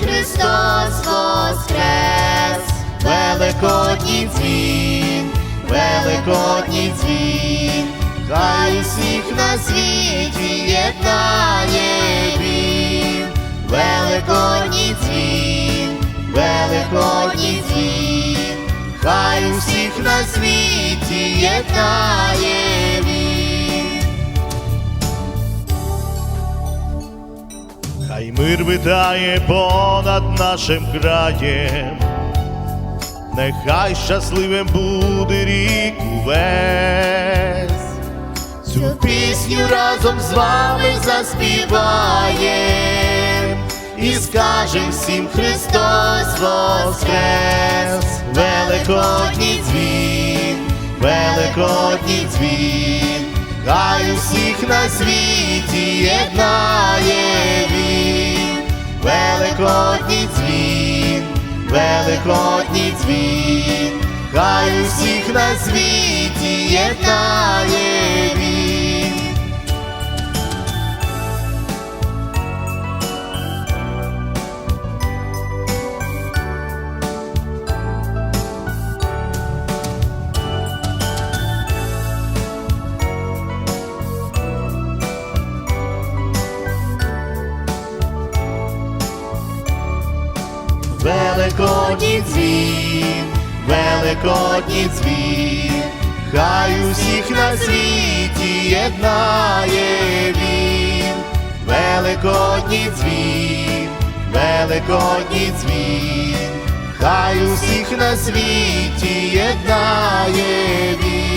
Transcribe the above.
Христос воскрес, Великодній дзвін, Великодній дзвін, хай усіх на світі єднає він, Великодній дзвін, Великодній дзвін, хай усіх на світі єднає він. Мир витає понад нашим краєм, нехай щасливим буде рік увесь. Цю пісню разом з вами заспіваєм. І скажем всім Христос воскрес, Великодній дзвін, Великодній дзвін, хай усіх на світі єднає Великодній дзвін, Великодній дзвін, хай усіх на світі єднає Великодній дзвін, Великодній дзвін, хай усіх на світі єднає він, Великодній дзвін, Великодній дзвін, хай усіх на світі єднає він.